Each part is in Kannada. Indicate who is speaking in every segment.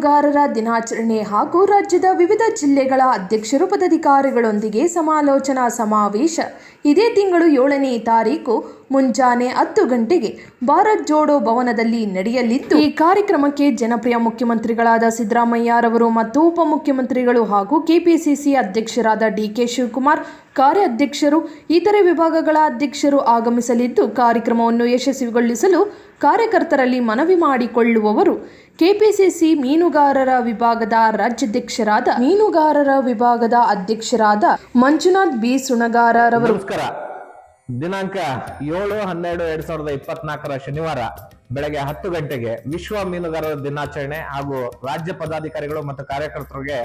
Speaker 1: ಮೀನುಗಾರರ ದಿನಾಚರಣೆ ಹಾಗೂ ರಾಜ್ಯದ ವಿವಿಧ ಜಿಲ್ಲೆಗಳ ಅಧ್ಯಕ್ಷರು ಪದಾಧಿಕಾರಿಗಳೊಂದಿಗೆ ಸಮಾಲೋಚನಾ ಸಮಾವೇಶ. ಇದೇ ತಿಂಗಳು ಏಳನೇ ತಾರೀಕು ಮುಂಜಾನೆ ಹತ್ತು ಗಂಟೆಗೆ ಭಾರತ್ ಜೋಡೋ ಭವನದಲ್ಲಿ ನಡೆಯಲಿದ್ದು, ಈ ಕಾರ್ಯಕ್ರಮಕ್ಕೆ ಜನಪ್ರಿಯ ಮುಖ್ಯಮಂತ್ರಿಗಳಾದ ಸಿದ್ದರಾಮಯ್ಯರವರು ಮತ್ತು ಉಪಮುಖ್ಯಮಂತ್ರಿಗಳು ಹಾಗೂ ಕೆಪಿಸಿಸಿ ಅಧ್ಯಕ್ಷರಾದ ಡಿಕೆ ಶಿವಕುಮಾರ್, ಕಾರ್ಯಾಧ್ಯಕ್ಷರು, ಇತರೆ ವಿಭಾಗಗಳ ಅಧ್ಯಕ್ಷರು ಆಗಮಿಸಲಿದ್ದು, ಕಾರ್ಯಕ್ರಮವನ್ನು ಯಶಸ್ವಿಗೊಳಿಸಲು ಕಾರ್ಯಕರ್ತರಲ್ಲಿ ಮನವಿ ಮಾಡಿಕೊಳ್ಳುವವರು ಕೆಪಿಸಿಸಿ ಮೀನುಗಾರರ ವಿಭಾಗದ ರಾಜ್ಯಾಧ್ಯಕ್ಷರಾದ ಮೀನುಗಾರರ ವಿಭಾಗದ ಅಧ್ಯಕ್ಷರಾದ ಮಂಜುನಾಥ್ ಬಿ. ಸುಣಗಾರರವರು.
Speaker 2: ದಿನಾಂಕ ಏಳು, ಹನ್ನೆರಡು, ಎರಡ್ ಸಾವಿರದ ಇಪ್ಪತ್ನಾಲ್ಕರ ಶನಿವಾರ ಬೆಳಗ್ಗೆ ಹತ್ತು ಗಂಟೆಗೆ ವಿಶ್ವ ಮೀನುಗಾರರ ದಿನಾಚರಣೆ ಹಾಗೂ ರಾಜ್ಯ ಪದಾಧಿಕಾರಿಗಳು ಮತ್ತು ಕಾರ್ಯಕರ್ತರಿಗೆ,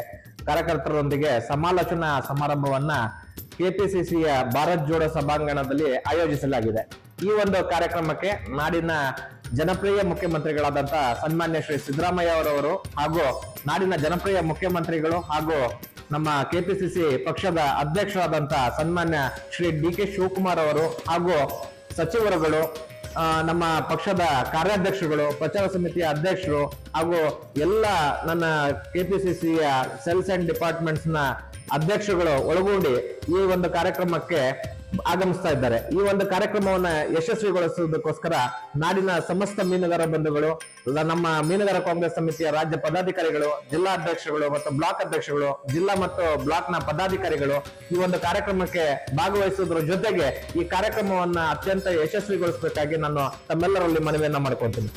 Speaker 2: ಕಾರ್ಯಕರ್ತರೊಂದಿಗೆ ಸಮಾಲೋಚನಾ ಸಮಾರಂಭವನ್ನ ಕೆಪಿಸಿಸಿಯ ಭಾರತ್ ಜೋಡೋ ಸಭಾಂಗಣದಲ್ಲಿ ಆಯೋಜಿಸಲಾಗಿದೆ. ಈ ಒಂದು ಕಾರ್ಯಕ್ರಮಕ್ಕೆ ನಾಡಿನ ಜನಪ್ರಿಯ ಮುಖ್ಯಮಂತ್ರಿಗಳಾದಂತಹ ಸನ್ಮಾನ್ಯ ಶ್ರೀ ಸಿದ್ದರಾಮಯ್ಯ ಅವರವರು ಹಾಗೂ ನಾಡಿನ ಜನಪ್ರಿಯ ಮುಖ್ಯಮಂತ್ರಿಗಳು ಹಾಗೂ ನಮ್ಮ ಕೆಪಿಸಿಸಿ ಪಕ್ಷದ ಅಧ್ಯಕ್ಷರಾದಂತಹ ಸನ್ಮಾನ್ಯ ಶ್ರೀ ಡಿ ಕೆ ಶಿವಕುಮಾರ್ ಅವರು ಹಾಗೂ ಸಚಿವರುಗಳು ನಮ್ಮ ಪಕ್ಷದ ಕಾರ್ಯಾಧ್ಯಕ್ಷರುಗಳು, ಪ್ರಚಾರ ಸಮಿತಿಯ ಅಧ್ಯಕ್ಷರು ಹಾಗೂ ಎಲ್ಲ ನನ್ನ ಕೆಪಿಸಿಸಿಯ ಸೆಲ್ಸ್ ಅಂಡ್ ಡಿಪಾರ್ಟ್ಮೆಂಟ್ಸ್ನ ಅಧ್ಯಕ್ಷರುಗಳು ಒಳಗೂಡಿ ಈ ಒಂದು ಕಾರ್ಯಕ್ರಮಕ್ಕೆ ಆಗಮಿಸ್ತಾ ಇದ್ದಾರೆ. ಈ ಒಂದು ಕಾರ್ಯಕ್ರಮವನ್ನ ಯಶಸ್ವಿಗೊಳಿಸುವುದಕ್ಕೋಸ್ಕರ ನಾಡಿನ ಸಮಸ್ತ ಮೀನುಗಾರ ಬಂಧುಗಳು ನಮ್ಮ ಮೀನುಗಾರ ಕಾಂಗ್ರೆಸ್ ಸಮಿತಿಯ ರಾಜ್ಯ ಪದಾಧಿಕಾರಿಗಳು, ಜಿಲ್ಲಾ ಅಧ್ಯಕ್ಷಗಳು ಮತ್ತು ಬ್ಲಾಕ್ ಅಧ್ಯಕ್ಷಗಳು, ಜಿಲ್ಲಾ ಮತ್ತು ಬ್ಲಾಕ್ನ ಪದಾಧಿಕಾರಿಗಳು ಈ ಒಂದು ಕಾರ್ಯಕ್ರಮಕ್ಕೆ ಭಾಗವಹಿಸುವುದರ ಜೊತೆಗೆ ಈ ಕಾರ್ಯಕ್ರಮವನ್ನ ಅತ್ಯಂತ ಯಶಸ್ವಿಗೊಳಿಸಬೇಕಾಗಿ ನಾನು ತಮ್ಮೆಲ್ಲರಲ್ಲಿ ಮನವಿಯನ್ನ ಮಾಡ್ಕೊತೀನಿ